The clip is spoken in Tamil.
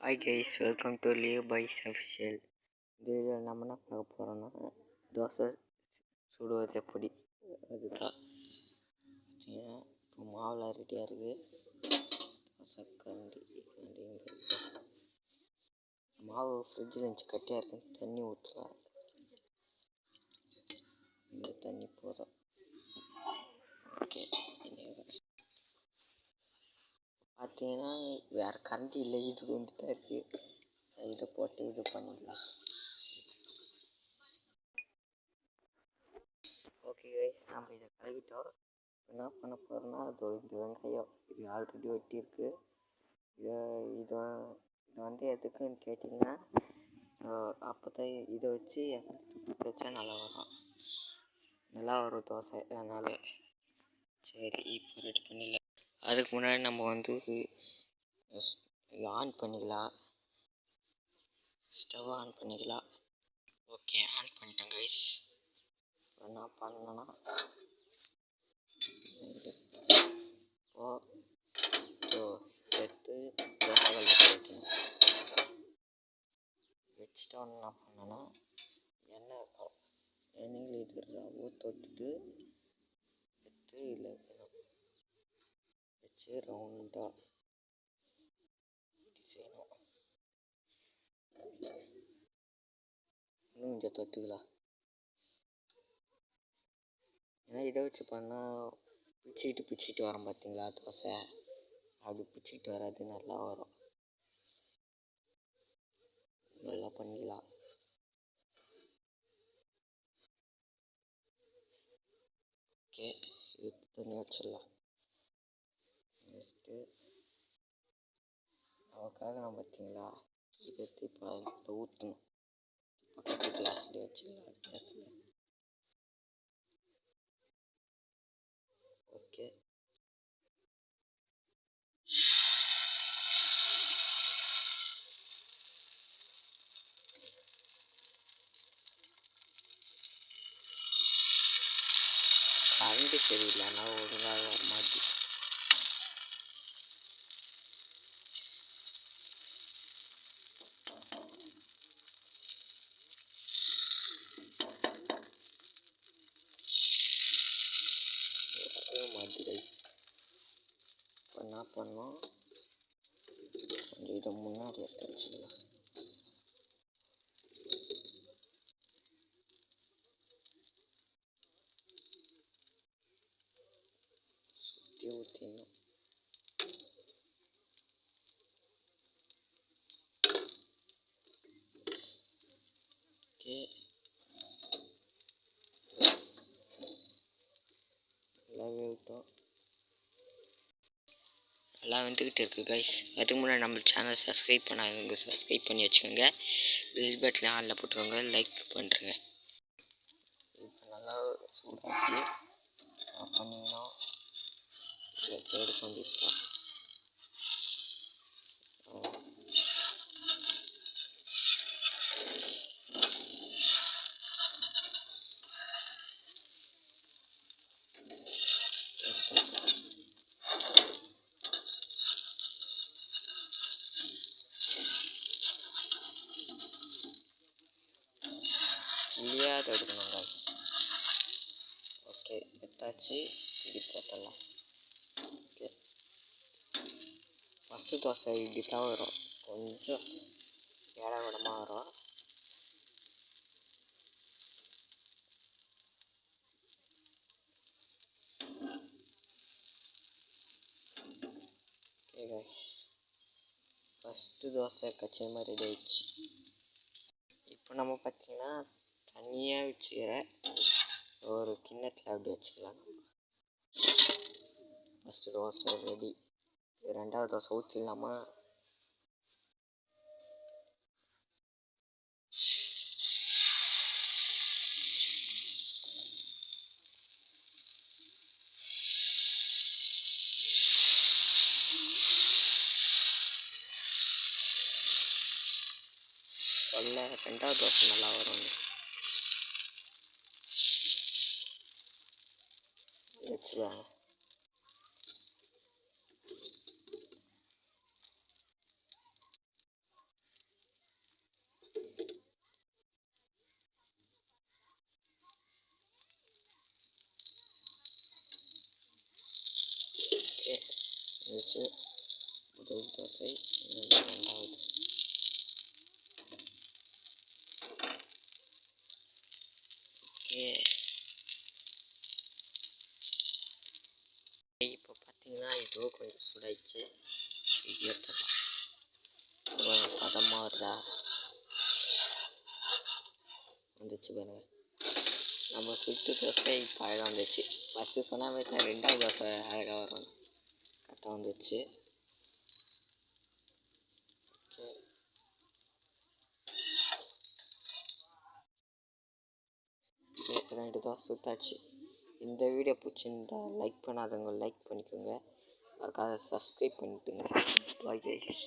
Hi guys welcome to leave pies official இந்த வீடியோவில் நம்ம என்ன பார்க்க போகிறோன்னா தோசை சுடுவது எப்படி? அதுதான். இப்போ மாவில் ரெடியாக இருக்குது தோசை கரண்டி மாவு ஃப்ரிட்ஜில் இருந்துச்சு கட்டியாக இருக்கு தண்ணி ஊற்றலாம் இந்த தண்ணி போதும். பார்த்தீங்கன்னா வேறு கரண்ட் இல்லை இது கொண்டு தான் இருக்குது இதை போட்டு இது பண்ணிடலாம் ஓகே நம்ம இதை கழுவிட்டோம். என்ன பண்ண போகிறோம்னா அது இந்த வெங்காயம் இது ஆல்ரெடி ஒட்டியிருக்கு. இதை இதை இது வந்து எதுக்குன்னு கேட்டிங்கன்னா அப்போ தான் இதை வச்சு தைச்சா நல்லா வரும். நல்லா வரும் தோசை அதனால். சரி இப்போ ரெடி பண்ணிடலாம். அதுக்கு முன்னாடி நம்ம வந்து ஆன் பண்ணிக்கலாம். ஸ்டவ் ஆன் பண்ணிக்கலாம். ஓகே ஆன் பண்ணிட்டேன் கைஸ் என்ன பண்ணணும்னா ஓ எடுத்து தோசை கல்ல வைக்கணும் வச்சுட்டு என்ன பண்ணணும்னா எண்ணெய் எண்ணெயில் இது ரவை தொட்டுட்டு எடுத்து இதில் வைக்கணும் வச்சு ரவுண்டாக செய்யணும் இன்னும் கொஞ்சம் தொட்டுக்கலாம் ஏன்னா இதை வச்சு பண்ணால் பிச்சுக்கிட்டு பிச்சுக்கிட்டு வரோம் பார்த்தீங்களா தோசை அப்படி பிச்சுக்கிட்டு வராது நல்லா வரும் நல்லா பண்ணிக்கலாம் ஓகே இது தனியாக வச்சிடலாம் ஃபஸ்ட்டு அவக்காக நான் பார்த்தீங்களா இதை எடுத்து இப்போ அதில் ஊற்றணும் பக்கத்து கிளாஸ்லேயே ஓகே. கரண்டு சரியில்லை ஆனால் ஒழுங்காக வர மாட்டேங்குது வரவே மாட்டேங்குது இப்போ என்ன பண்ணோம் கொஞ்சம் இதை முன்னாடி எடுத்து வச்சுக்கலாம் நல்லா வந்துக்கிட்டு இருக்குது கைஸ் அதுக்கு முன்னாடி நம்ம சேனல் சப்ஸ்கிரைப் பண்ணாதவங்க சப்ஸ்கிரைப் பண்ணி வச்சுக்கோங்க. பில் பட்டன் ஆளில் போட்டுருங்க லைக் பண்ணுறேங்க இப்போ நல்லா சூடாக்கி பண்ணிங்கன்னா எடுத்து கொண்டிருக்கா இல்லையா அதை காய் ஓகே எடுத்தாச்சு. இப்படி போட்டலாம் ஓகே ஃபஸ்ட்டு தோசை இப்படி தான் வரும். கொஞ்சம் ஏழை விடமாக வரும் ஓகே ஃபஸ்ட்டு தோசை கச்சிதமாக ரெடி ஆயிடுச்சு. இப்போ நம்ம பார்த்தீங்கன்னா தனியாக வச்சுக்கிற ஒரு கிண்ணத்தில் அப்படி வச்சுக்கலாம். ஃபஸ்ட்டு தோசை ரெடி ரெண்டாவது தோசை ஊற்றிடலாமா சொல்ல ரெண்டாவது தோசை நல்லா வரும் vào Neyse burada da şey nereden aldım. பார்த்தீங்கன்னா கொஞ்சம் சுடாயிடுச்சு இது பதமாக வருதா வந்துச்சு பாருங்கள் நம்ம சுட்டு தோசை இப்போ அழகாக வந்துச்சு ஃபஸ்ட்டு சொன்ன மாதிரி தான் ரெண்டாவது தோசை அழகாக வரும் கரெக்டாக வந்துச்சு ரெண்டு தோசை சுத்தாச்சு இந்த வீடியோ பிடிச்சிருந்தா லைக் பண்ணாதவங்க லைக் பண்ணிக்கோங்க மறக்காத சப்ஸ்கிரைப் பண்ணிட்டுங்க பாய் கைஸ்